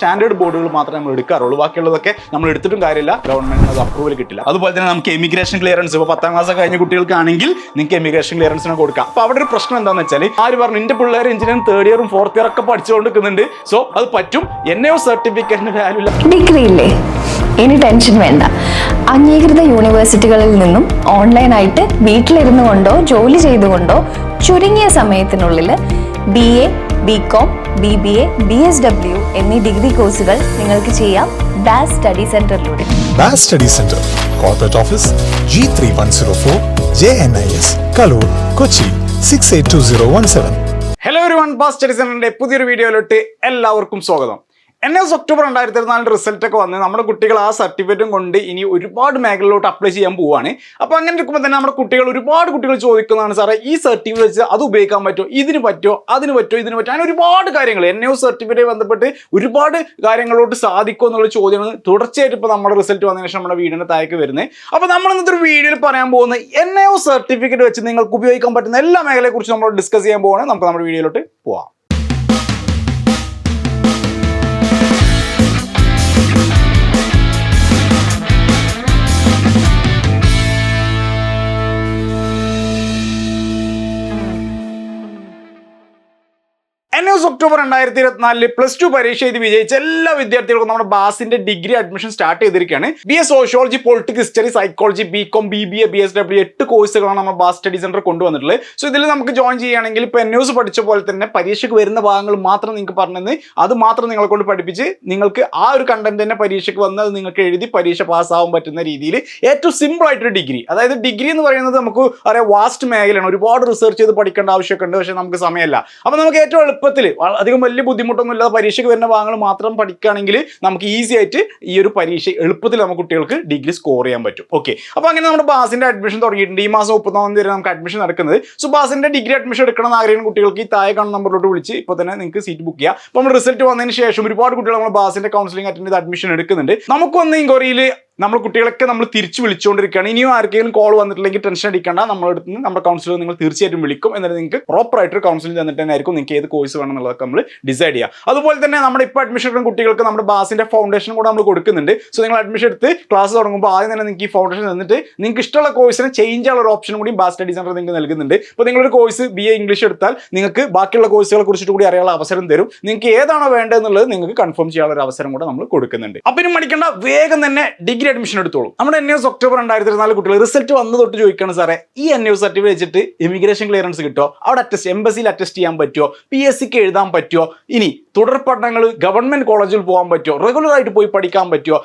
Standard ബോർഡുകൾ മാത്രമേ നമ്മൾ എടുക്കാറുള്ളൂ. ബാക്കിയുള്ളതൊക്കെ നമ്മൾ എടുത്തിട്ടും കാര്യമില്ല. ഗവൺമെന്റിന് അത് അപ്രൂവൽ കിട്ടില്ല. അതുപോലെ തന്നെ നമുക്ക് എമിഗ്രേഷൻ ക്ലിയറൻസ് ഇപ്പോൾ പത്താം ക്ലാസ് കഴിഞ്ഞ കുട്ടികൾക്കാണെങ്കിൽ നിങ്ങൾക്ക് എമിഗ്രേഷൻ ക്ലിയറൻസിന് കൊടുക്കാം. അപ്പോൾ അവിടെ ഒരു പ്രശ്നം എന്താണെന്ന് വെച്ചാൽ ആര് പറഞ്ഞു എന്റെ പിള്ളേർ എഞ്ചിനീയറിംഗ് തേർഡ് ഇയറും ഫോർത്ത് ഇയർ ഒക്കെ പഠിച്ചുകൊണ്ടിരിക്കുന്നുണ്ട്. സോ അത് പറ്റും. എന്നെയോ സർട്ടിഫിക്കറ്റിന് വാല്യൂ ഇല്ല. ഡിഗ്രി ഇല്ലേ? ഇനി ടെൻഷൻ വേണ്ട. അംഗീകൃത യൂണിവേഴ്സിറ്റികളിൽ നിന്നും ഓൺലൈനായിട്ട് വീട്ടിലിരുന്നു കൊണ്ടോ ജോലി ചെയ്തുകൊണ്ടോ ചുരുങ്ങിയ സമയത്തിനുള്ളിൽ B A B com B B A B S W എന്നീ ഡിഗ്രി കോഴ്സുകൾ നിങ്ങൾക്ക് ചെയ്യാം bass study സെന്ററിലൂടെ Baas study centre corporate office G three one zero four J N I S Kaloor Kochi six eight two zero one seven hello ഒരു one bass study സെന്ററിന്റെ പുതിയൊരു വീഡിയോയിലോട്ട് എല്ലാവർക്കും സ്വാഗതം. എൻ എസ് ഒക്ടോബർ രണ്ടായിരത്തി result ഒക്കെ വന്ന് നമ്മുടെ കുട്ടികൾ ആ സർട്ടിഫിക്കറ്റും കൊണ്ട് ഇനി ഒരുപാട് മേഖലയിലോട്ട് അപ്ലൈ ചെയ്യാൻ പോവാണ്. അപ്പോൾ അങ്ങനെ ഇരിക്കുമ്പോൾ തന്നെ നമ്മുടെ കുട്ടികൾ ഒരുപാട് കുട്ടികൾ ചോദിക്കുന്നതാണ് സാറേ ഈ സർട്ടിഫിക്കറ്റ് വെച്ച് അത് ഉപയോഗിക്കാൻ പറ്റുമോ ഇതിന് പറ്റുമോ അതിന് പറ്റുമോ ഇതിന് പറ്റുമോ അങ്ങനെ ഒരുപാട് കാര്യങ്ങൾ. എൻ എസ് സർട്ടിഫിക്കറ്റ് ബന്ധപ്പെട്ട് ഒരുപാട് കാര്യങ്ങളോട്ട് സാധിക്കുമോ എന്നുള്ള ചോദ്യമാണ് തുടർച്ചയായിട്ട് ഇപ്പോൾ നമ്മുടെ റിസൾട്ട് വന്നതിന് ശേഷം നമ്മുടെ വീടിന്റെ താഴേക്ക് വരുന്നത്. അപ്പോൾ നമ്മൾ ഇന്നത്തെ ഒരു വീഡിയോയിൽ പറയാൻ പോകുന്നത് എൻ സർട്ടിഫിക്കറ്റ് വെച്ച് നിങ്ങൾക്ക് ഉപയോഗിക്കാൻ പറ്റുന്ന എല്ലാ മേഖലയെക്കുറിച്ച് നമ്മൾ ഡിസ്കസ് ചെയ്യാൻ പോവാണ്. നമുക്ക് നമ്മുടെ വീഡിയോയിലോട്ട് പോവാം. എൻ എസ് ഒക്ടോബർ രണ്ടായിരത്തി ഇരുപത്തിനാലിൽ പ്ലസ് ടു പരീക്ഷ എഴുതി വിജയിച്ച എല്ലാ വിദ്യാർത്ഥികൾക്കും നമ്മുടെ ബാസിന്റെ ഡിഗ്രി അഡ്മിഷൻ സ്റ്റാർട്ട് ചെയ്തിരിക്കുകയാണ്. B S sociology politic history psychology B com B B A B S W എട്ട് കോഴ്സുകളാണ് നമ്മുടെ ബാസ് സ്റ്റഡി സെന്റർ കൊണ്ടുവന്നിട്ടുള്ളത്. സോ ഇതിൽ നമുക്ക് ജോയിൻ ചെയ്യുകയാണെങ്കിൽ ഇപ്പോൾ എൻ എസ് പഠിച്ച പോലെ തന്നെ പരീക്ഷയ്ക്ക് വരുന്ന ഭാഗങ്ങൾ മാത്രം നിങ്ങൾക്ക് പറഞ്ഞത് അത് മാത്രം നിങ്ങളെ കൊണ്ട് പഠിപ്പിച്ച് നിങ്ങൾക്ക് ആ ഒരു കണ്ടന്റ് തന്നെ പരീക്ഷയ്ക്ക് വന്ന് അത് നിങ്ങൾക്ക് എഴുതി പരീക്ഷ പാസ്സാവാൻ പറ്റുന്ന രീതിയിൽ ഏറ്റവും സിമ്പിൾ ആയിട്ടൊരു ഡിഗ്രി അതായത് ഡിഗ്രി എന്ന് പറയുന്നത് നമുക്ക് അറിയാം വാസ്റ്റ് മേഖലയാണ്. ഒരുപാട് റിസർച്ച് ചെയ്ത് പഠിക്കേണ്ട ആവശ്യമൊക്കെ ഉണ്ട് പക്ഷേ നമുക്ക് സമയമല്ല. അപ്പോൾ നമുക്ക് ഏറ്റവും എളുപ്പത്തിൽ അധികം വലിയ ബുദ്ധിമുട്ടൊന്നും ഇല്ലാതെ പരീക്ഷയ്ക്ക് വരുന്ന ഭാഗങ്ങൾ മാത്രം പഠിക്കുകയാണെങ്കിൽ നമുക്ക് ഈസി ആയിട്ട് ഈ ഒരു പരീക്ഷ എളുപ്പത്തിൽ നമുക്ക് കുട്ടികൾക്ക് ഡിഗ്രി സ്കോർ ചെയ്യാൻ പറ്റും. ഓക്കെ അപ്പോൾ അങ്ങനെ നമ്മുടെ ബാസിന്റെ അഡ്മിഷൻ തുടങ്ങിയിട്ടുണ്ട്. ഈ മാസം മുപ്പത്തൊന്നാം തീയതി നമുക്ക് അഡ്മിഷൻ നടക്കുന്നത്. സോ ബാസിന്റെ ഡിഗ്രി അഡ്മിഷൻ എടുക്കണം ആഗ്രഹിക്കുന്ന കുട്ടികൾക്ക് ഈ താഴെ കാണുന്ന നമ്പറിലോട്ട് വിളിച്ച് ഇപ്പോൾ തന്നെ നിങ്ങൾക്ക് സീറ്റ് ബുക്ക് ചെയ്യാം. അപ്പോൾ നമ്മൾ റിസൾട്ട് വന്നതിന് ശേഷം ഒരുപാട് കുട്ടികൾ നമ്മൾ ബാസിന്റെ കൗൺസിലിംഗ് അറ്റൻഡ് ചെയ്ത് അഡ്മിഷൻ എടുക്കുന്നുണ്ട്. നമുക്ക് വന്ന ഇൻക്വറിയിൽ നമ്മൾ കുട്ടികളൊക്കെ നമ്മൾ തിരിച്ചു വിളിച്ചുകൊണ്ടിരിക്കുകയാണ് ഇനിയും ആർക്കെങ്കിലും കോൾ വന്നിട്ടില്ലെങ്കിൽ ടെൻഷൻ അടിക്കേണ്ട. നമ്മുടെ അടുത്ത് നിന്ന് നമ്മുടെ കൗൺസിലർ നിങ്ങൾ തീർച്ചയായിട്ടും വിളിക്കും. എന്നിട്ട് നിങ്ങൾക്ക് പ്രോപ്പർ ആയിട്ട് കൗൺസിലിംഗ് തന്നിട്ട് തന്നെ ആയിരിക്കും നിങ്ങൾക്ക് ഏത് കോഴ്സ് വേണം എന്നുള്ളതൊക്കെ നമ്മൾ ഡിസൈഡ് ചെയ്യുക അതുപോലെ തന്നെ നമ്മുടെ ഇപ്പോൾ അഡ്മിഷൻ എടുക്കുന്ന കുട്ടികൾക്ക് നമ്മുടെ ബാസിന്റെ ഫൗണ്ടേഷൻ കൂടെ നമ്മൾ കൊടുക്കുന്നുണ്ട്. സോ നിങ്ങൾ അഡ്മിഷൻ എടുത്ത് ക്ലാസ് തുടങ്ങുമ്പോൾ ആദ്യം തന്നെ നിങ്ങൾക്ക് ഈ ഫൗണ്ടേഷൻ തന്നിട്ട് നിങ്ങൾക്ക് ഇഷ്ടമുള്ള കോഴ്സിനെ ചേഞ്ച് ചെയ്യാനുള്ള ഒരു ഓപ്ഷൻ കൂടി ബാസ് സ്റ്റഡി സെന്റർ നിങ്ങൾക്ക് നൽകുന്നുണ്ട്. ഇപ്പോൾ നിങ്ങളൊരു കോഴ്സ് ബി എ ഇംഗ്ലീഷ് എടുത്താൽ നിങ്ങൾക്ക് ബാക്കിയുള്ള കോഴ്സുകളെ കുറിച്ചിട്ട് കൂടി അറിയാനുള്ള അവസരം തരും. നിങ്ങൾക്ക് ഏതാണോ വേണ്ടതെന്നുള്ളത് നിങ്ങൾക്ക് കൺഫേം ചെയ്യാനുള്ള ഒരു അവസരം കൂടെ നമ്മൾ കൊടുക്കുന്നുണ്ട്. അപ്പം ഇനി മടിക്കേണ്ട വേഗം തന്നെ ഡിഗ്രി അഡ്മിഷൻ എടുത്തോളൂ. നമ്മുടെ എൻ എസ് ഒക്ടോബർ രണ്ടായിരത്തി ഇരുപത്തിനാല് കുട്ടികൾ റിസൾട്ട് വന്ന് തൊട്ട് ചോദിക്കണം സാറേ ഈ എൻ എസ് സർട്ടിഫിക്കറ്റ് വെച്ചിട്ട് ഇമിഗ്രേഷൻ ക്ലിയറൻസ് കിട്ടോ? അവിടെ അറ്റസ്റ്റ് എംബസിയിൽ അറ്റസ്റ്റ് ചെയ്യാൻ പറ്റുമോ പി എസ് സിക്ക് എഴുതാൻ പറ്റുമോ ഇനി തുടർ പഠനങ്ങൾ ഗവൺമെന്റ് കോളേജിൽ പോകാൻ പറ്റുമോ റെഗുലർ ആയിട്ട് പോയി പഠിക്കാൻ പറ്റുമോ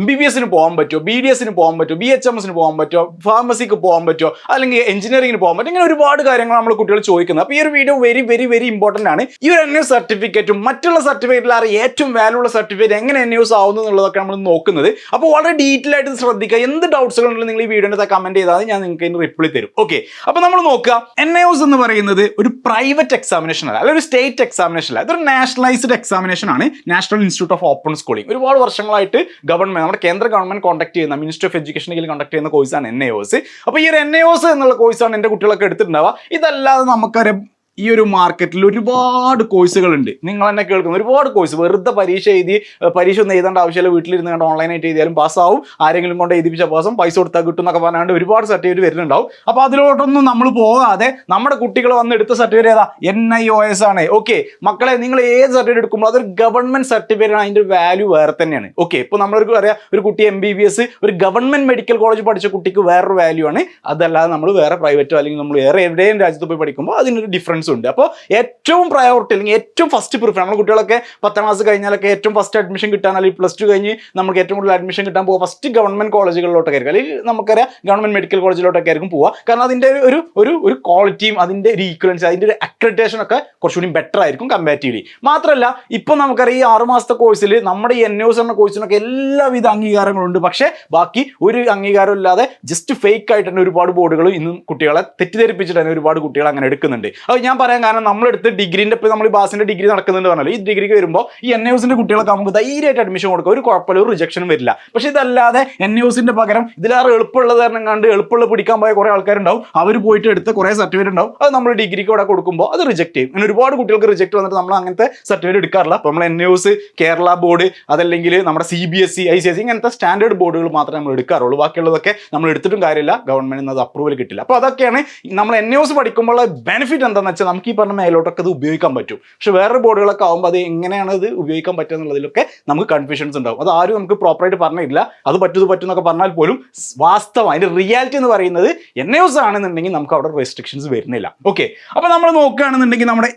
എം ബി ബി എസിന് പോകാൻ പറ്റുമോ? ബി ഡി എസിന് പോകാൻ പറ്റുമോ? ബി എച്ച് എം എസിന് പോകാൻ പറ്റുമോ? ഫാർമസിക്ക് പോകാൻ പറ്റുമോ? അല്ലെങ്കിൽ എഞ്ചിനീയറിംഗിന് പോകാൻ പറ്റും ഇങ്ങനെ ഒരുപാട് കാര്യങ്ങൾ നമ്മൾ കുട്ടികൾ ചോദിക്കുന്നത്. അപ്പോൾ ഈ ഒരു video very very very important ആണ്. ഈ ഒരു എൻ എസ് സർട്ടിഫിക്കറ്റും മറ്റുള്ള സർട്ടിഫിക്കറ്റിലേറെ ഏറ്റവും വാല്യൂ ഉള്ള സർട്ടിഫിക്കറ്റ് എങ്ങനെ എൻ യൂസ് ആവുന്നു എന്നുള്ളതൊക്കെ നമ്മൾ നോക്കുന്നത്. അപ്പോൾ വളരെ ഡീറ്റെയിൽ ആയിട്ട് ശ്രദ്ധിക്കുക. എന്ത് ഡൗട്ട്സുകൾ ഉണ്ടെങ്കിലും നിങ്ങൾ ഈ വീഡിയോന്റെ കമന്റ് ചെയ്താൽ ഞാൻ നിങ്ങൾക്ക് അതിന് റിപ്ലൈ തരും. ഓക്കെ അപ്പോൾ നമ്മൾ നോക്കുക. എൻ യൂസ് എന്ന് പറയുന്നത് ഒരു പ്രൈവറ്റ് എക്സാമിനേഷൻ അല്ല. അല്ലെങ്കിൽ ഒരു സ്റ്റേറ്റ് എക്സാമിനേഷൻ അല്ല. ഇതൊരു നാഷണലൈസ്ഡ് എക്സാമിനേഷൻ ആണ്. National institute of open schooling ഒരുപാട് വർഷങ്ങളായിട്ട് ഗവൺമെന്റ് നമ്മുടെ കേന്ദ്ര ഗവൺമെന്റ് കോൺടാക്ട് ചെയ്യുന്ന മിനിസ്റ്റർ ഓഫ് എഡ്യൂക്കേഷൻ കീഴിൽ കോൺടാക്ട് ചെയ്യുന്ന കോഴ്സാണ് എൻ എ ഒ സി അപ്പോൾ ഈ ഒരു എൻ എ ഒ സി എന്നുള്ള കോഴ്സാണ് എന്റെ കുട്ടികളൊക്കെ എടുത്തിട്ടുണ്ടാവുക. ഇതല്ലാതെ നമുക്കറിയാം ഈ ഒരു മാർക്കറ്റിൽ ഒരുപാട് കോഴ്സുകളുണ്ട് നിങ്ങൾ തന്നെ കേൾക്കുന്ന ഒരുപാട് കോഴ്സ് വെറുതെ പരീക്ഷ എഴുതി പരീക്ഷ ഒന്നും എഴുതേണ്ട ആവശ്യമില്ല. വീട്ടിലിരുന്ന് കണ്ട് ഓൺലൈനായിട്ട് എഴുതിയാലും പാസ്സാവും ആരെങ്കിലും കൊണ്ട് എഴുതിപ്പിച്ച പാസം പൈസ കൊടുത്താൽ കിട്ടും എന്നൊക്കെ പറഞ്ഞാണ്ട് ഒരുപാട് സർട്ടിഫിക്കറ്റ് വരുന്നുണ്ടാവും. അപ്പോൾ അതിലോട്ടൊന്നും നമ്മൾ പോകാതെ നമ്മുടെ കുട്ടികൾ വന്ന് എടുത്ത സർട്ടിഫിക്കറ്റ് ഏതാ? എൻ ഐ ഒ എസ് ആണ്. ഓക്കെ മക്കളെ നിങ്ങൾ ഏത് സർട്ടിഫിക്കറ്റ് എടുക്കുമ്പോൾ അതൊരു ഗവൺമെന്റ് സർട്ടിഫിക്കറ്റ് ആണ്. അതിന്റെ വാല്യൂ വേറെ തന്നെയാണ്. ഓക്കെ ഇപ്പോൾ നമ്മളൊരു പറയാം ഒരു കുട്ടി എം ബി ബി എസ് ഒരു ഗവൺമെന്റ് മെഡിക്കൽ കോളേജ് പഠിച്ച കുട്ടിക്ക് വേറൊരു വാല്യൂ ആണ്. അതല്ലാതെ നമ്മൾ വേറെ പ്രൈവറ്റോ അല്ലെങ്കിൽ നമ്മൾ വേറെ എവിടെയും രാജ്യത്ത് പോയി പഠിക്കുമ്പോൾ അതിനൊരു ഡിഫറൻസ് ഉണ്ട്. അപ്പോൾ ഏറ്റവും പ്രയോറിറ്റി അല്ലെങ്കിൽ ഏറ്റവും ഫസ്റ്റ് പ്രിഫർ നമ്മുടെ കുട്ടികളൊക്കെ പത്താം ക്ലാസ് കഴിഞ്ഞാലൊക്കെ ഏറ്റവും ഫസ്റ്റ് അഡ്മിഷൻ കിട്ടാൻ അല്ലെങ്കിൽ പ്ലസ് ടു കഴിഞ്ഞ് നമുക്ക് ഏറ്റവും കൂടുതൽ അഡ്മിഷൻ കിട്ടാൻ പോകുക ഫസ്റ്റ് ഗവൺമെന്റ് കോളേജുകളിലോട്ടൊക്കെ ആയിരിക്കും. അല്ലെങ്കിൽ നമുക്കറിയാം ഗവൺമെന്റ് മെഡിക്കൽ കോളേജിലോട്ടൊക്കെ ആയിരിക്കും പോവുക. കാരണം അതിന്റെ ഒരു ഒരു ഒരു ക്വാളിറ്റിയും അതിന്റെ ഒരു ഈക്വലൻസ് അതിന്റെ ഒരു അക്രഡിറ്റേഷൻ ഒക്കെ കുറച്ചുകൂടി ബെറ്റർ ആയിരിക്കും കമ്പാരിറ്റീവ്ലി മാത്രമല്ല ഇപ്പം നമുക്കറിയാം ഈ ആറുമാസത്തെ കോഴ്സിൽ നമ്മുടെ ഈ എൻ എസ് എന്ന കോഴ്സിനൊക്കെ എല്ലാവിധ അംഗീകാരങ്ങളുണ്ട് പക്ഷേ ബാക്കി ഒരു അംഗീകാരം ഇല്ലാതെ ജസ്റ്റ് ഫേക്ക് ആയിട്ട് തന്നെ ഒരുപാട് ബോർഡുകൾ ഇന്നും കുട്ടികളെ തെറ്റിദ്ധരിപ്പിച്ചിട്ട് തന്നെ ഒരുപാട് കുട്ടികൾ അങ്ങനെ എടുക്കുന്നുണ്ട്. അപ്പോൾ ഞാൻ ഞാൻ പറയാൻ കാരണം നമ്മളെടുത്ത് ഡിഗ്രീന്റെ ഇപ്പോൾ നമ്മൾ ബാസിന്റെ ഡിഗ്രി നടക്കുന്നുണ്ട് പറഞ്ഞാൽ ഈ ഡിഗ്രിക്ക് വരുമ്പോൾ ഈ എൻ യുസിന്റെ കുട്ടികളൊക്കെ നമുക്ക് ധൈര്യമായിട്ട് അഡ്മിഷൻ കൊടുക്കുക. ഒരു കുഴപ്പമില്ല ഒരു റിജക്ഷനും വരില്ല. പക്ഷേ ഇതല്ലാതെ എൻ യുസിന്റെ പകരം ഇതിലേറെ എളുപ്പമുള്ളത് കാരണം കണ്ട് എളുപ്പമുള്ള പിടിക്കാൻ പോയ കുറേ ആൾക്കാരുണ്ടാവും. അവർ പോയിട്ട് എടുത്ത് കുറേ സർട്ടിഫിക്കറ്റ് ഉണ്ടാവും. അത് നമ്മൾ ഡിഗ്രിക്ക് ഇവിടെ കൊടുക്കുമ്പോൾ അത് റിജക്ട് ചെയ്യും. അങ്ങനെ ഒരുപാട് കുട്ടികൾക്ക് റിജക്ട് വന്നിട്ട് നമ്മൾ അങ്ങനത്തെ സർട്ടിഫിക്കറ്റ് എടുക്കാറില്ല. അപ്പോൾ നമ്മൾ എൻ യുസ് കേരള ബോർഡ് അതല്ലെങ്കിൽ നമ്മുടെ C B S C I C S ഇങ്ങനത്തെ സ്റ്റാൻഡേർഡ് ബോർഡുകൾ മാത്രമേ നമ്മൾ എടുക്കാറുള്ളൂ. ബാക്കിയുള്ളതൊക്കെ നമ്മൾ എടുത്തിട്ടും കാര്യമില്ല. ഗവൺമെന്റിന് അത് അപ്രൂവൽ കിട്ടില്ല. അപ്പോൾ അതൊക്കെയാണ് നമ്മൾ എൻ യുസ് പഠിക്കുമ്പോൾ ബെനിഫിറ്റ് എന്താണെന്ന് വെച്ചാൽ നമുക്ക് ഈ പറഞ്ഞ മേലോട്ടൊക്കെ അത് ഉപയോഗിക്കാൻ പറ്റും. പക്ഷെ വേറെ ബോർഡുകളൊക്കെ ആകുമ്പോൾ അത് എങ്ങനെയാണ് ഇത് ഉപയോഗിക്കാൻ പറ്റുക എന്നുള്ളതിലൊക്കെ നമുക്ക് കൺഫ്യൂഷൻസ് ഉണ്ടാവും. അത് ആരും നമുക്ക് പ്രോപ്പറായിട്ട് പറഞ്ഞില്ല. അത് പറ്റും ഇത് പറ്റും എന്നൊക്കെ പറഞ്ഞാൽ പോലും വാസ്തവം അതിന്റെ റിയാലിറ്റി എന്ന് പറയുന്നത് എൻ എസ് ആണെന്നുണ്ടെങ്കിൽ നമുക്ക് അവിടെ റെസ്ട്രിക്ഷൻസ് വരുന്നില്ല. ഓക്കെ അപ്പോൾ നമ്മൾ നോക്കുകയാണെന്നുണ്ടെങ്കിൽ നമ്മുടെ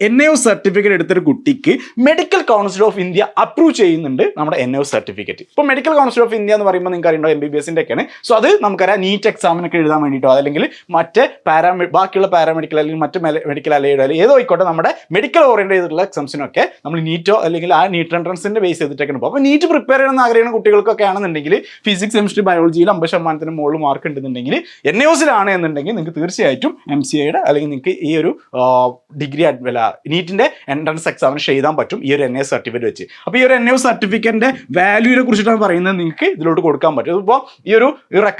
എൻ എ സർട്ടിഫിക്കറ്റ് എടുത്തൊരു കുട്ടിക്ക് medical council of India approve ചെയ്യുന്നുണ്ട് നമ്മുടെ എൻ എ സർട്ടിഫിക്കറ്റ് ഇപ്പോൾ മെഡിക്കൽ കൗൺസിൽ ഓഫ് ഇന്ത്യ എന്ന് പറയുമ്പോൾ നിങ്ങൾക്ക് അറിയണ്ടോ എം ബി ബി എസിന്റെ ഒക്കെയാണ്. സോ അത് നമുക്കറിയാം നീറ്റ് എക്സാമിനൊക്കെ എഴുതാൻ വേണ്ടിയിട്ടോ അല്ലെങ്കിൽ മറ്റ് പാരാമെ ബാക്കിയുള്ള പാരാമെഡിക്കൽ അല്ലെങ്കിൽ മറ്റ് മെഡിക്കൽ അലയുടെ അല്ലെങ്കിൽ ഏതോ ആയിക്കോട്ടെ നമ്മുടെ മെഡിക്കൽ ഓറിയന്റ് ചെയ്തിട്ടുള്ള എക്സാംസിനൊക്കെ നമ്മൾ നീറ്റോ അല്ലെങ്കിൽ ആ നീറ്റ് എൻട്രൻസിന്റെ ബേസ് ചെയ്തിട്ടൊക്കെയാണ്. പോകും അപ്പോൾ നീറ്റ് പ്രിപ്പയർ ചെയ്യണമെന്ന് ആഗ്രഹിക്കുന്ന കുട്ടികൾക്കൊക്കെ ആണെന്നുണ്ടെങ്കിൽ ഫിസിക്സ് കെമിസ്ട്രി ബയോളജിയിൽ അമ്പത് ശതമാനത്തിന് മുകളിൽ മാർക്ക് ഉണ്ടെന്നുണ്ടെങ്കിൽ എൻ എസിലാണ് എന്നുണ്ടെങ്കിൽ നിങ്ങൾക്ക് തീർച്ചയായിട്ടും എം സി ഐയുടെ അല്ലെങ്കിൽ നിങ്ങൾക്ക് ഈ ഒരു ഡിഗ്രി അല്ല നീറ്റിന്റെ എൻട്രൻസ് എക്സാമിന് എഴുതാൻ പറ്റും ഈ ഒരു എൻ എ സർട്ടിഫിക്കറ്റ് വെച്ച്. അപ്പോൾ ഈ ഒരു എൻ എ സർട്ടിഫിക്കറ്റിന്റെ വാല്യൂനെ കുറിച്ചിട്ടാണ് പറയുന്നത് നിങ്ങൾക്ക് ഇതിലോട്ട് കൊടുക്കാൻ പറ്റും. ഇപ്പോൾ ഈ ഒരു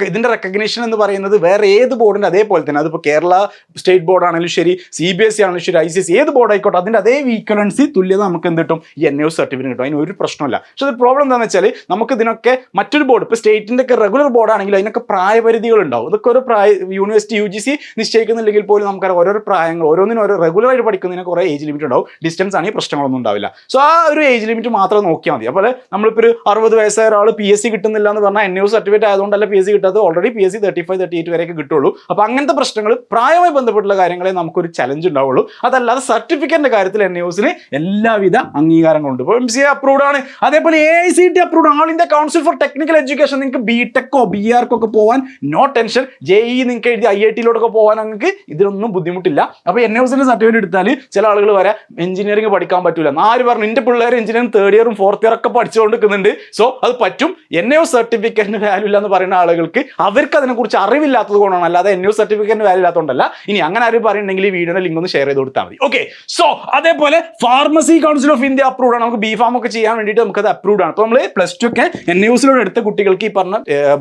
ഇതിന്റെ റെക്കഗ്നേഷൻ എന്ന് പറയുന്നത് വേറെ ഏത് ബോർഡിന്റെ അതേപോലെ തന്നെ. അതിപ്പോൾ കേരള സ്റ്റേറ്റ് ബോർഡ് ആണെങ്കിലും ശരി സി ബി എസ് സി ആണെങ്കിലും ശരി ഐ സി എസ് ഏത് ബോർഡ് ആയിക്കോട്ടെ അതിന്റെ അതേ വീക്കലൻസി തുല്യത നമുക്ക് എന്ത് കിട്ടും? ഈ എൻ എ സർട്ടിഫിക്കറ്റ് കിട്ടും. അതിന് ഒരു പ്രശ്നമില്ല പക്ഷെ അത് പ്രോബ്ലം എന്താണെന്ന് വെച്ചാൽ നമുക്ക് ഇതിനൊക്കെ മറ്റൊരു ബോർഡ് ഇപ്പോൾ സ്റ്റേറ്റിന്റെ ഒക്കെ റെഗുലർ ബോർഡ് ആണെങ്കിൽ അതിനൊക്കെ പ്രായപരിധികൾ ഉണ്ടാവും. ഇതൊക്കെ ഒരു പ്രായ യൂണിവേഴ്സിറ്റി യു ജി സി നിശ്ചയിക്കുന്നില്ലെങ്കിൽ പോലും നമുക്കറിയാം ഓരോ പ്രായങ്ങൾ ഓരോന്നിനും ഓരോ റെഗുലർ ആയിട്ട് പഠിക്കുന്നതിന് കുറേ ഏജ് ലിമിറ്റ് ഉണ്ടാവും. ഡിസ്റ്റൻസ് ആണെങ്കിൽ പ്രശ്നങ്ങളൊന്നും ഉണ്ടാവില്ല. സോ ആ ഒരു ഏജ് ലിമിറ്റ് മാത്രം നോക്കിയാൽ മതി. അപ്പോൾ നമ്മളിപ്പോൾ ഒരു അറുപത് വയസ്സായ ഒരാൾ പി എസ് സി കിട്ടുന്നില്ല എന്ന് പറഞ്ഞാൽ എൻ യു സർട്ടിഫിക്കറ്റ് ആയതുകൊണ്ടല്ല പി എസ് സി കിട്ടാത്തത് already P S C thirty five thirty eight വരെയൊക്കെ കിട്ടുള്ളൂ. അപ്പോൾ അങ്ങനത്തെ പ്രശ്നങ്ങൾ പ്രായമായി ബന്ധപ്പെട്ടുള്ള കാര്യങ്ങളെ നമുക്കൊരു ചലഞ്ച് ഉണ്ടാവുള്ളൂ. അതല്ലാതെ സർട്ടിഫിക്കറ്റിന്റെ കാര്യത്തിൽ എൻ യുസിന് എല്ലാവിധ അംഗീകാരങ്ങളുണ്ട് ഇപ്പോൾ എം സി എ അപ്രൂവ്ഡ് ആണ്. അതേപോലെ A I C T approved all India council for technical education നിങ്ങൾക്ക് ബി ടെക്കോ ബി ആർക്കോ ഒക്കെ പോകാൻ നോ ടെൻഷൻ ജെ ഇ നിങ്ങൾക്ക് എഴുതി ഐ ഐ ടിയിലോട്ടൊക്കെ പോകാൻ നിങ്ങൾക്ക് ഇതിനൊന്നും ബുദ്ധിമുട്ടില്ല. അപ്പോൾ എൻ എസിന്റെ സർട്ടിഫിക്കറ്റ് എടുത്താൽ ചില ആളുകൾ വരെ എഞ്ചിനീയറിംഗ് പഠിക്കാൻ പറ്റൂല. ആര് പറഞ്ഞു? എന്റെ പിള്ളേർ എഞ്ചിനീയറിംഗ് തേർഡ് ഇയറും ഫോർത്ത് ഇയർ ഒക്കെ പഠിച്ചുകൊണ്ട് നിൽക്കുന്നുണ്ട് സോ അത് പറ്റും. എൻ എ സർട്ടിഫിക്കറ്റിന് വാല്യൂ ഇല്ല എന്ന് പറയുന്ന ആളുകൾക്ക് അവർക്ക് അതിനെക്കുറിച്ച് അറിവില്ലാത്തത് കൊണ്ടാണ്. അല്ലാതെ എൻ യു സർട്ടിഫിക്കറ്റിന് വാല്യൂ ഇല്ലാത്തതുകൊണ്ടല്ല ഇനി അങ്ങനെ ആരും പറയുന്നുണ്ടെങ്കിൽ ഈ വീഡിയോയുടെ ലിങ്ക് ഒന്ന് ഷെയർ ചെയ്ത് കൊടുത്താൽ മതി. ഓക്കെ സോ അതേപോലെ pharmacy council of India approve ആണ്. നമുക്ക് ബി ഫാം ഒക്കെ ചെയ്യാൻ വേണ്ടിയിട്ട് നമുക്ക് അത് അപ്രൂവ് ആണ്. അപ്പോൾ നമ്മൾ പ്ലസ് ടു ഒക്കെ എൻ യൂസിലൂടെ എടുത്ത കുട്ടികൾക്ക് ഈ പറഞ്ഞ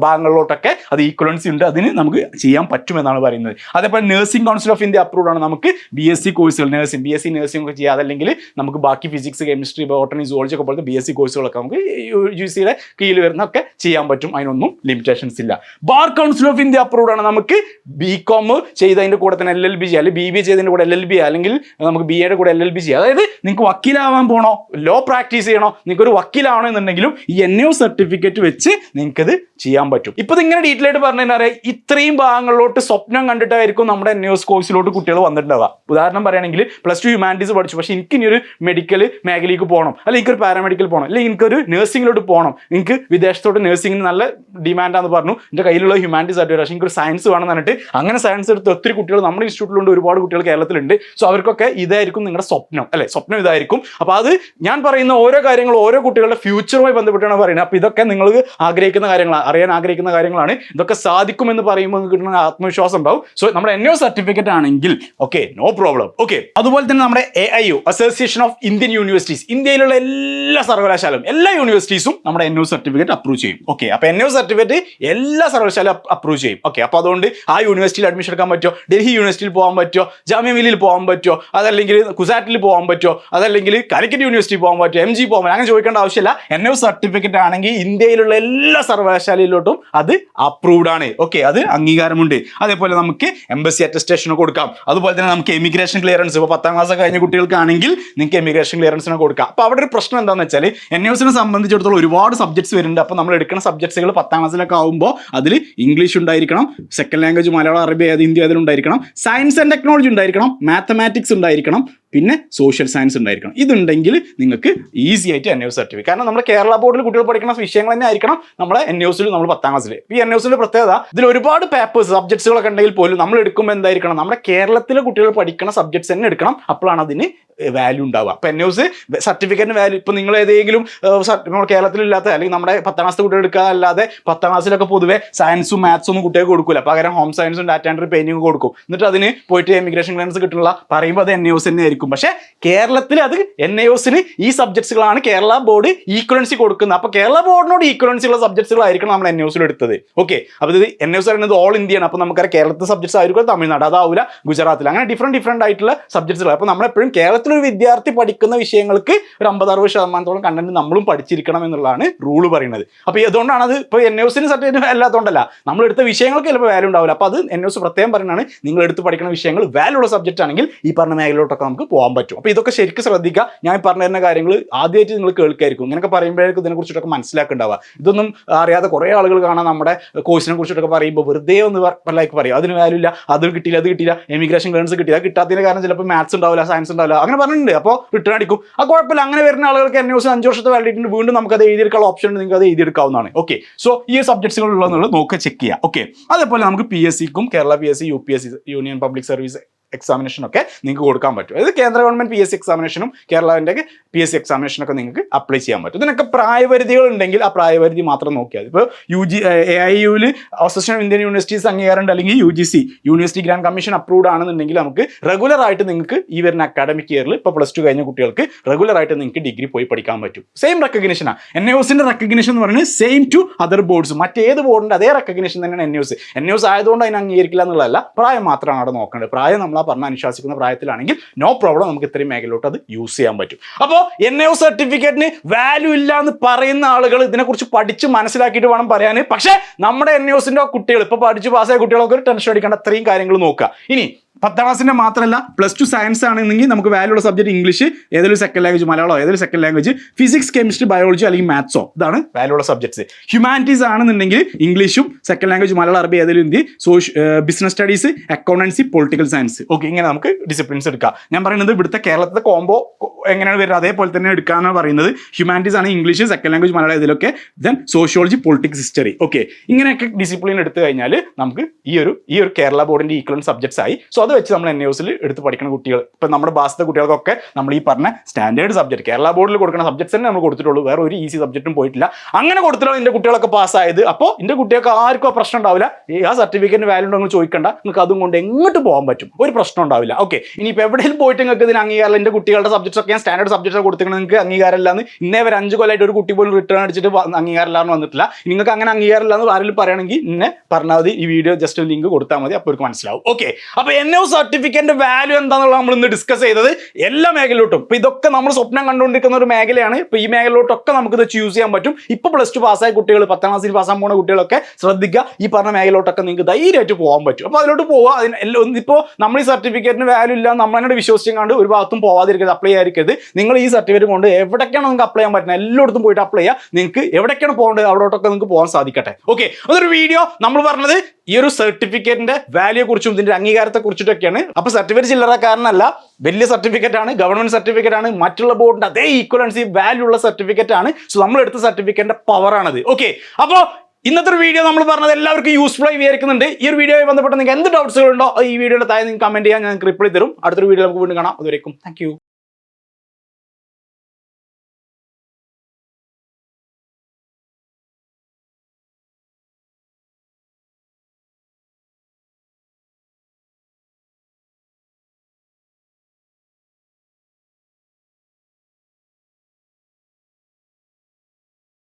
ഭാഗങ്ങളിലോട്ടൊക്കെ അത് ഈക്വലൻസി ഉണ്ട്. അതിന് നമുക്ക് ചെയ്യാൻ പറ്റുമെന്നാണ് പറയുന്നത്. അതേപോലെ nursing council of India approve ആണ്. നമുക്ക് ബി എസ് സി കോഴ്സുകൾ nursing B S C nursing ഒക്കെ ചെയ്യാതെ അതല്ലെങ്കിൽ നമുക്ക് ബാക്കി ഫിസിക്സ് കെമിസ്ട്രി ബോട്ടണി സുവോളജി ഒക്കെ പോലത്തെ ബി എസ് സി കോഴ്സുകളൊക്കെ നമുക്ക് യു സിയുടെ കീഴിൽ വരുന്നൊക്കെ ചെയ്യാൻ പറ്റും. അതിനൊന്നും ലിമിറ്റേഷൻസ് ഇല്ല. Bar council of India approved ആണ്. നമുക്ക് ബി കോം ചെയ്തതിന്റെ കൂടെ തന്നെ എൽ എൽ ബി ചെയ്യാം. അല്ലെങ്കിൽ ബി ബി ചെയ്തതിന്റെ കൂടെ എൽ എൽ ബി അല്ലെങ്കിൽ നമുക്ക് ബി എയുടെ കൂടെ എൽ എൽ ബി ചെയ്യാം. അതായത് നിങ്ങൾക്ക് വക്കീലാവാൻ പോണോ? ലോ പ്രാക്ടീസ് ചെയ്യണോ? നിങ്ങൾക്ക് ഒരു വക്കീലാവണോ എന്നുണ്ടെങ്കിലും ഈ എൻ യു സർട്ടിഫിക്കറ്റ് വെച്ച് നിങ്ങൾക്കത് ചെയ്യാൻ പറ്റും. ഇപ്പൊ ഇത് ഇങ്ങനെ ഡീറ്റെയിൽ ആയിട്ട് പറഞ്ഞു കഴിഞ്ഞാൽ ഇത്രയും ഭാഗങ്ങളിലോട്ട് സ്വപ്നം കണ്ടിട്ടായിരിക്കും നമ്മുടെ എൻ യു എസ് കോഴ്സിലോട്ട് കുട്ടികൾ വന്നിട്ടുണ്ടാവുക. ഉദാഹരണം പറയുകയാണെങ്കിൽ പ്ലസ് ടു ഹ്യൂമാനിറ്റീസ് പഠിച്ചു. പക്ഷേ എനിക്ക് ഇനി ഒരു മെഡിക്കൽ മേഖലയ്ക്ക് പോകണം. അല്ലെങ്കിൽ എനിക്കൊരു പാരാമെഡിക്കൽ പോകണം. അല്ലെങ്കിൽ എനിക്കൊരു നഴ്സിംഗിലോട്ട് പോകണം. എനിക്ക് വിദേശത്തോട്ട് നഴ്സിംഗിന് നല്ല ഡിമാൻഡാന്ന് പറഞ്ഞു. എന്റെ കയ്യിലുള്ള ഹ്യൂമാനിറ്റീസ് ആയിട്ട് പക്ഷേ എനിക്കൊരു സയൻസ് വേണം പറഞ്ഞിട്ട് അങ്ങനെ സയൻസ് എടുത്ത് ഒത്തിരി കുട്ടികൾ നമ്മുടെ ഇൻസ്റ്റിറ്റ്യൂട്ടിലുണ്ട് ഒരുപാട് കുട്ടികൾ കേരളത്തിലുണ്ട്. സോ അവർക്കൊക്കെ ഇതായിരിക്കും നിങ്ങളുടെ സ്വപ്നം. അല്ലെ സ്വപ്നം ഇതായിരിക്കും. അപ്പോൾ അത് ഞാൻ പറയുന്ന ഓരോ കാര്യങ്ങളും ഓരോ കുട്ടികളുടെ ഫ്യൂച്ചറുമായി ബന്ധപ്പെട്ടാണ് പറയുന്നത്. അപ്പോൾ ഇതൊക്കെ നിങ്ങൾ ആഗ്രഹിക്കുന്ന കാര്യങ്ങളാണ് അറിയാൻ ആഗ്രഹിക്കുന്ന കാര്യങ്ങളാണ്. ഇതൊക്കെ സാധിക്കും എന്ന് പറയുമ്പോൾ കിട്ടുന്ന ആത്മവിശ്വാസം ഉണ്ടാവും. സോ നമ്മുടെ ഒ സർട്ടിഫിക്കറ്റ് ആണെങ്കിൽ ഓക്കെ നോ പ്രോബ്ലം ഓക്കെ അതുപോലെ തന്നെ നമ്മുടെ A I U association of Indian universities ഇന്ത്യയിലുള്ള എല്ലാ സർവകലാശാലയും എല്ലാ യൂണിവേഴ്സിറ്റീസും നമ്മുടെ എൻ ഒ സർട്ടിഫിക്കറ്റ് അപ്രൂവ് ചെയ്യും. ഓക്കെ അപ്പോൾ എൻ ഒ സർട്ടിഫിക്കറ്റ് എല്ലാ സർവകലാശാലയും അപ്രൂവ് ചെയ്യും. ഓക്കെ അപ്പോൾ അതുകൊണ്ട് ആ യൂണിവേഴ്സിറ്റിയിൽ അഡ്മിഷൻ എടുക്കാൻ പറ്റുമോ ഡൽഹി യൂണിവേഴ്സിറ്റിയിൽ പോകാൻ പറ്റുമോ ജാമ്യ മില്ലിയിൽ പോകാൻ പറ്റുമോ അതല്ലെങ്കിൽ കുസാറ്റിൽ പോകാൻ പറ്റുമോ അതല്ലെങ്കിൽ കാലിക്കറ്റ് യൂണിവേഴ്സിറ്റി പോകാൻ പറ്റുമോ എം ജി പോകാൻ പറ്റുമോ അങ്ങനെ ചോദിക്കേണ്ട ആവശ്യമില്ല. എൻ ഒ സർട്ടിഫിക്കറ്റ് ആണെങ്കിൽ ഇന്ത്യയിലുള്ള എല്ലാ സർവകലാശാലയിലോട്ടും അത് അപ്രൂവ്ഡ് ആണ്. ഓക്കെ അത് അംഗീകാരമുണ്ട്. അതേപോലെ നമുക്ക് എംബസി അറ്റസ്റ്റേഷൻ കൊടുക്കാം. അതുപോലെ തന്നെ നമുക്ക് എമിഗ്രേഷൻ ക്ലിയറൻസ് ഇപ്പോൾ പത്താം ക്ലാസ് കഴിഞ്ഞ കുട്ടികൾക്കാണെങ്കിൽ നിങ്ങൾക്ക് എമിഗ്രേഷൻ ക്ലിയറൻസിന് കൊടുക്കാം. അപ്പോൾ അവിടെ ഒരു പ്രശ്നം എന്താണെന്ന് വെച്ചാൽ എൻ എസിനെ സംബന്ധിച്ചിടത്തോളം ഒരുപാട് സബ്ജക്ട്സ് വരുന്നുണ്ട്. അപ്പോൾ നമ്മൾ എടുക്കുന്ന സബ്ജക്ട്സുകൾ പത്താം ക്ലാസ്സിലൊക്കെ ആകുമ്പോൾ അതിൽ ഇംഗ്ലീഷ് ഉണ്ടായിരിക്കണം സെക്കൻഡ് ലാംഗ്വേജ് മലയാളം അറബി ഏത് ഹിന്ദി അതിലുണ്ടായിരിക്കണം സയൻസ് ആൻഡ് ടെക്നോളജി ഉണ്ടായിരിക്കണം മാത്തമാറ്റിക്സ് ഉണ്ടായിരിക്കണം പിന്നെ സോഷ്യൽ സയൻസ് ഉണ്ടായിരിക്കണം. ഇതുണ്ടെങ്കിൽ നിങ്ങൾക്ക് ഈസി ആയിട്ട് എൻ എസ് സർട്ടിഫിക്കറ്റ് കാരണം നമ്മുടെ കേരള ബോർഡിൽ കുട്ടികൾ പഠിക്കുന്ന വിഷയങ്ങൾ തന്നെ ആയിരിക്കണം നമ്മളെ എൻ എസിൽ നമ്മൾ പത്താം ക്ലാസ്സിൽ ഈ എൻ എസിന്റെ പ്രത്യേകത ഇതിൽ ഒരുപാട് പേപ്പേഴ്സ് സബ്ജക്ട്സുകളൊക്കെ ഉണ്ടെങ്കിൽ പോലും നമ്മൾ എടുക്കുമ്പോൾ എന്തായിരിക്കണം? നമ്മുടെ കേരളത്തിലെ കുട്ടികൾ പഠിക്കുന്ന സബ്ജക്ട്സ് തന്നെ എടുക്കണം. അപ്പോഴാണ് അതിന് വാല്യൂ ഉണ്ടാവുക. അപ്പോൾ എൻ എസ് സർട്ടിഫിക്കറ്റിന് വാല്യൂ ഇപ്പോൾ നിങ്ങൾ ഏതെങ്കിലും കേരളത്തിലില്ലാത്ത അല്ലെങ്കിൽ നമ്മുടെ പത്താം ക്ലാസ് കുട്ടികൾ എടുക്കുക അല്ലാതെ പത്താം ക്ലാസ്സിലൊക്കെ പൊതുവെ സയൻസും മാത്സും ഒന്നും കുട്ടികൾക്ക് കൊടുക്കില്ല പകരം ഹോം സയൻസും ഡാറ്റ ആൻഡ് പെയിന്റിംഗ് കൊടുക്കും. എന്നിട്ട് അതിന് പോയിട്ട് എമിഗ്രേഷൻ ക്ലിയറൻസ് കിട്ടുള്ള പറയുമ്പോൾ അത് എൻ എസ് തന്നെ ആയിരിക്കും. പക്ഷേ കേരളത്തിൽ അത് എൻ എസിന് ഈ സബ്ജക്ട്സുകളാണ് കേരള ബോർഡ് ഈക്വലൻസി കൊടുക്കുന്നത്. അപ്പോൾ കേരള ബോർഡിനോട് ഈക്വലൻസി ഉള്ള സബ്ജക്ട്സുകളായിരിക്കണം നമ്മൾ എൻ എസിൽ എടുത്തത്. ഓക്കെ അപ്പോൾ ഇത് എൻ എസ് പറയുന്നത് ഓൾ ഇന്ത്യയാണ് അപ്പോൾ നമുക്കറിയാം കേരളത്തിലെ സബ്ജക്ട്സ് ആയിരിക്കും തമിഴ്നാട്. അതാവില്ല ഗുജറാത്തിൽ. അങ്ങനെ ഡിഫറെന്റ് ഡിഫറെന്റ് ആയിട്ടുള്ള സബ്ജക്ട്സുകൾ അപ്പോൾ നമ്മളെപ്പോഴും കേരളത്തിലൊരു വിദ്യാർത്ഥി പഠിക്കുന്ന വിഷയങ്ങൾക്ക് ഒരു അമ്പത് അറുപത് ശതമാനത്തോളം കണ്ടന്റ് നമ്മളും പഠിച്ചിരിക്കണം എന്നുള്ളതാണ് റൂൾ പറയുന്നത്. അപ്പോൾ അതുകൊണ്ടാണ് അത് ഇപ്പോൾ എൻ എസിന് സർട്ടിഫിക്കറ്റ് അല്ലാത്തതുകൊണ്ടല്ല നമ്മൾ എടുത്ത വിഷയങ്ങൾക്ക് ചിലപ്പോൾ വാല്യൂ ഉണ്ടാവില്ല. അപ്പോൾ അത് എൻ എസ് പ്രത്യേകം പറയുന്നതാണ് നിങ്ങൾ എടുത്ത് പഠിക്കുന്ന വിഷയങ്ങൾ വാല്യൂ ഉള്ള സബ്ജക്റ്റ് ആണെങ്കിൽ ഈ പറഞ്ഞ മേഖലയിലോട്ടൊക്കെ നമുക്ക് പോകാൻ പറ്റും. അപ്പോൾ ഇതൊക്കെ ശരിക്കും ശ്രദ്ധിക്കുക. ഞാൻ പറഞ്ഞു തരുന്ന കാര്യങ്ങൾ ആദ്യമായിട്ട് നിങ്ങൾ കേൾക്കായിരിക്കും. ഇങ്ങനെയൊക്കെ പറയുമ്പോഴേക്കും ഇതിനെ കുറിച്ചിട്ടൊക്കെ മനസ്സിലാക്കുന്നുണ്ടാവുക ഇതൊന്നും അറിയാതെ കുറേ ആളുകൾ കാണാൻ നമ്മുടെ കോഴ്സിനെ കുറിച്ചിട്ടൊക്കെ പറയുമ്പോൾ വെറുതെ ഒന്ന് ലൈക്ക് പറയും. അതിന് വാല്യൂ ഇല്ല അത് കിട്ടിയില്ല അത് കിട്ടിയില്ല എമിഗ്രേഷൻ ഗേൺസ് കിട്ടിയില്ല. കിട്ടാത്തതിന് കാരണം ചിലപ്പോൾ മാത്സ് ഉണ്ടാവില്ല സയൻസ് ഉണ്ടാവില്ല. അങ്ങനെ പറഞ്ഞിട്ടുണ്ട്. അപ്പോൾ റിട്ടേൺ അടിക്കും. ആ കുഴപ്പമില്ല. അങ്ങനെ വരുന്ന ആളുകൾക്ക് എൻ ന്യൂസ് അഞ്ച് വർഷത്തെ വാലിഡിറ്റി വീണ്ടും നമുക്ക് അത് എഴുതിയെടുക്കാനുള്ള ഓപ്ഷൻ ഉണ്ട്. നിങ്ങൾക്ക് അത് എഴുതിയെടുക്കാവുന്നതാണ്. ഓക്കെ സോ ഈ സബ്ജക്ട്സുകൾ ഉള്ളതെന്നുള്ളത് നോക്കുക ചെക്ക് ചെയ്യുക. ഓക്കെ അതേപോലെ നമുക്ക് P S സിക്കും Kerala P S C U P S C union public service examination ഒക്കെ നിങ്ങൾക്ക് കൊടുക്കാൻ പറ്റും. അതായത് കേന്ദ്ര ഗവൺമെന്റ് പി എസ് സി എക്സാമിനേഷനും കേരളത്തിന്റെ പി എസ് സി എക്സാമിനേഷനൊക്കെ നിങ്ങൾക്ക് അപ്ലൈ ചെയ്യാൻ പറ്റും. ഇതിനൊക്കെ പ്രായപരിധികൾ ഉണ്ടെങ്കിൽ ആ പ്രായപരിധി മാത്രം നോക്കിയാൽ ഇപ്പോൾ യു ജി എ ഐ യുവിൽ അസോസിയേഷൻ ഓഫ് ഇന്ത്യൻ യൂണിവേഴ്സിറ്റീസ് അംഗീകാരമുണ്ട് അല്ലെങ്കിൽ U G C university grant commission approved ആണെന്നുണ്ടെങ്കിൽ നമുക്ക് റെഗുലർ ആയിട്ട് നിങ്ങൾക്ക് ഈ വരുന്ന അക്കാഡമിക് ഇയറിൽ ഇപ്പോൾ പ്ലസ് ടു കഴിഞ്ഞ കുട്ടികൾക്ക് റെഗുലർ ആയിട്ട് നിങ്ങൾക്ക് ഡിഗ്രി പോയി പഠിക്കാൻ പറ്റും. സെയിം റെക്കഗ്നേഷനാണ് എൻ എസിന്റെ റെക്കഗ്നേഷൻ എന്ന് പറയുന്നത് സെയിം ടു അതർ ബോർഡ്സ് മറ്റേത് ബോർഡിന്റെ അതേ റെക്കഗ്നേഷൻ തന്നെയാണ് എൻ എസ് എൻ എസ് ആയതുകൊണ്ട് അതിനെ അംഗീകരിക്കില്ല എന്നുള്ളതല്ല. പ്രായം മാത്രമാണ് അവിടെ നോക്കേണ്ടത്. പ്രായം നമ്മൾ ആ പറഞ്ഞ അനുശാസിക്കുന്ന പ്രായത്തിലാണെങ്കിൽ നോ പ്രോബ്ലം നമുക്ക് ഇത്രയും മേഖലയിലോട്ട് അത് യൂസ് ചെയ്യാൻ പറ്റും. അപ്പോൾ എൻ എ സർട്ടിഫിക്കറ്റിന് വാല്യൂ ഇല്ല എന്ന് പറയുന്ന ആളുകൾ ഇതിനെക്കുറിച്ച് പഠിച്ച് മനസ്സിലാക്കിയിട്ട് വേണം പറയാൻ. പക്ഷേ നമ്മുടെ എൻ എസിന്റെ കുട്ടികൾ ഇപ്പോൾ പഠിച്ച് പാസ്സായ കുട്ടികളൊക്കെ ഒരു ടെൻഷൻ അടിക്കേണ്ട അത്രയും കാര്യങ്ങൾ നോക്കുക. ഇനി പത്താം ക്ലാസ്സിന്റെ മാത്രമല്ല പ്ലസ് ടു സയൻസ് ആണെങ്കിൽ നമുക്ക് വാല്യൂ ഉള്ള സബ്ജക്ട് ഇംഗ്ലീഷ് ഏതൊരു സെക്കൻഡ് ലാംഗ്വേജ് മലയാളമോ ഏതൊരു second language physics chemistry biology അല്ലെങ്കിൽ മാത്സോ ഇതാണ് വാല്യൂ ഉള്ള സബ്ജക്ട്സ് ഹ്യൂമാനിറ്റീസ് ആണെന്നുണ്ടെങ്കിൽ ഇംഗ്ലീഷും സെക്കൻഡ് ലാംഗ്വേജ് മലയാളം അറബി ഏതെങ്കിലും Hindi സോഷ്യ business studies accountancy political science okay ഇങ്ങനെ നമുക്ക് ഡിസിപ്ലിൻസ് എടുക്കാം. ഞാൻ പറയുന്നത് ഇവിടുത്തെ കേരളത്തിലെ കോംബോ എങ്ങനെയാണ് വരുന്നത്? അതേപോലെ തന്നെ എടുക്കാനാണ് പറയുന്നത്. ഹ്യൂമാനിറ്റീസ് ആണ് ഇംഗ്ലീഷ് സെക്കൻഡ് ലാംഗ്വേജ് മലയാളം ഇതിലൊക്കെ then sociology politics history okay ഇങ്ങനെയൊക്കെ ഡിസിപ്ലിൻ എടുത്തു കഴിഞ്ഞാൽ നമുക്ക് ഈ ഒരു ഈ ഒരു കേരള ബോർഡിന്റെ ഈക്വലൻ സബ്ജക്ട്സ് ആയി. സോ അത് വെച്ച് നമ്മൾ എൻ യൂസിൽ എടുത്ത് പഠിക്കുന്ന കുട്ടികൾ. ഇപ്പം നമ്മുടെ ഭാഷത്തെ കുട്ടികൾക്കൊക്കെ നമ്മൾ ഈ പറഞ്ഞ സ്റ്റാൻഡേർഡ് സബ്ജക്ട് കേരള ബോർഡിൽ കൊടുക്കുന്ന സബ്ജക്ട്സ് തന്നെ നമ്മൾ കൊടുത്തിട്ടുള്ളൂ. വേറെ ഒരു ഈസി സബ്ജക്റ്റും പോയിട്ടില്ല. അങ്ങനെ കൊടുത്തിട്ടാണ് എന്റെ കുട്ടികളൊക്കെ പാസ്സായത് അപ്പോൾ എന്റെ കുട്ടികൾക്ക് ആർക്കും ആ പ്രശ്നം ഉണ്ടാവില്ല. ആ സർട്ടിഫിക്കറ്റിന് വാല്യൂ ഉണ്ടെങ്കിൽ ചോദിക്കണ്ട. നിങ്ങൾക്ക് അതും കൊണ്ട് എങ്ങോട്ട് പോകാൻ പറ്റും? ഒരു പ്രശ്നം ഉണ്ടാവില്ല. ഓക്കെ ഇനിയിപ്പോൾ എവിടെയും പോയിട്ട് നിങ്ങൾക്ക് ഇതിന് അംഗീകാരം എന്റെ കുട്ടികളുടെ സബ്ജക്ട്സ് ഒക്കെ ഞാൻ സ്റ്റാൻഡേർഡ് സബ്ജക്ട്സ് കൊടുത്തിട്ട് നിങ്ങൾക്ക് അംഗീകാരം ഇല്ലാന്ന് ഇന്നേ വരെ അഞ്ച് കൊല്ലമായിട്ട് ഒരു കുട്ടി പോലും റിട്ടേൺ അടിച്ചിട്ട് വ- അംഗീകാരം ഇല്ലാന്ന് വന്നിട്ടില്ല. നിങ്ങൾക്ക് അങ്ങനെ അംഗീകാരം ഇല്ലാന്ന് ആരെങ്കിലും പറയുകയാണെങ്കിൽ ഇന്നെ പറഞ്ഞാൽ മതി. ഈ വീഡിയോ ജസ്റ്റ് ലിങ്ക് കൊടുത്താൽ മതി. അപ്പോൾ അവർക്ക് മനസ്സിലാവും. ഓക്കെ അപ്പോൾ എൻ ഒ സർട്ടിഫിക്കറ്റിന്റെ വാല്യൂ എന്താണെന്നുള്ള നമ്മൾ ഇന്ന് ഡിസ്കസ് ചെയ്തത് എല്ലാ മേഖലയിലോട്ടും. ഇപ്പൊ ഇതൊക്കെ നമ്മൾ സ്വപ്നം കണ്ടുകൊണ്ടിരിക്കുന്ന ഒരു മേഖലയാണ്. ഇപ്പൊ ഈ മേഖലയിലോട്ടൊക്കെ നമുക്ക് ഇത് ചൂസ് ചെയ്യാൻ പറ്റും. ഇപ്പൊ പ്ലസ് ടു പാസ്സായ കുട്ടികൾ പത്താം ക്ലാസ്സിൽ പാസ്സാൻ പോകുന്ന കുട്ടികളൊക്കെ ശ്രദ്ധിക്കുക. ഈ പറഞ്ഞ മേഖലയിലോട്ടൊക്കെ നിങ്ങൾക്ക് ധൈര്യമായിട്ട് പോകാൻ പറ്റും. അപ്പൊ അതിലോട്ട് പോവുക. അതിന് ഇപ്പോ നമ്മൾ ഈ സർട്ടിഫിക്കറ്റിന് വാല്യൂ ഇല്ല നമ്മൾ നമ്മളതിനോട് വിശ്വസിച്ചുകൊണ്ട് ഒരു ഭാഗത്തും പോവാതിരിക്കരുത് അപ്ലൈ ചെയ്യാതിരിക്കരുത്. നിങ്ങൾ ഈ സർട്ടിഫിക്കറ്റ് കൊണ്ട് എവിടേക്കാണ് നിങ്ങൾക്ക് അപ്ലൈ ചെയ്യാൻ പറ്റുന്നത്? എല്ലായിടത്തും പോയിട്ട് അപ്ലൈ ചെയ്യുക. നിങ്ങൾക്ക് എവിടേക്കാണ് പോകേണ്ടത്? അവിടോട്ടൊക്കെ നിങ്ങൾക്ക് പോകാൻ സാധിക്കട്ടെ. ഓക്കെ അതൊരു വീഡിയോ നമ്മൾ പറഞ്ഞത് ഈ ഒരു സർട്ടിഫിക്കറ്റിന്റെ വാല്യൂ കുറിച്ചും ഇതിന്റെ അംഗീകാരത്തെ കുറിച്ചിട്ടൊക്കെയാണ്. അപ്പൊ സർട്ടിഫിക്കറ്റ് ചില്ലറക്കാരനല്ല വലിയ സർട്ടിഫിക്കറ്റ് ആണ് ഗവൺമെന്റ് സർട്ടിഫിക്കറ്റ് ആണ് മറ്റുള്ള ബോർഡിന്റെ അതേ ഈക്വലൻസി വാല്യൂ ഉള്ള സർട്ടിഫിക്കറ്റ് ആണ്. സോ നമ്മൾ എടുത്ത സർട്ടിഫിക്കറ്റിന്റെ പവർ ആണത്. ഓക്കെ അപ്പോൾ ഇന്നത്തെ ഒരു വീഡിയോ നമ്മൾ പറഞ്ഞത് എല്ലാവർക്കും യൂസ്ഫുൾ ആയി വിചാരിക്കുന്നുണ്ട്. ഈ ഒരു വീഡിയോയുമായി ബന്ധപ്പെട്ട് നിങ്ങൾക്ക് എന്ത് ഡൗട്ട്സുകൾ ഉണ്ടോ ഈ വീഡിയോയുടെ താഴെ നിങ്ങൾക്ക് കമന്റ് ചെയ്യാൻ ഞാൻ റിപ്ലൈ തരും. അടുത്തൊരു വീഡിയോ നമുക്ക് വീണ്ടും കാണാം. അതുവരേക്കും. താങ്ക്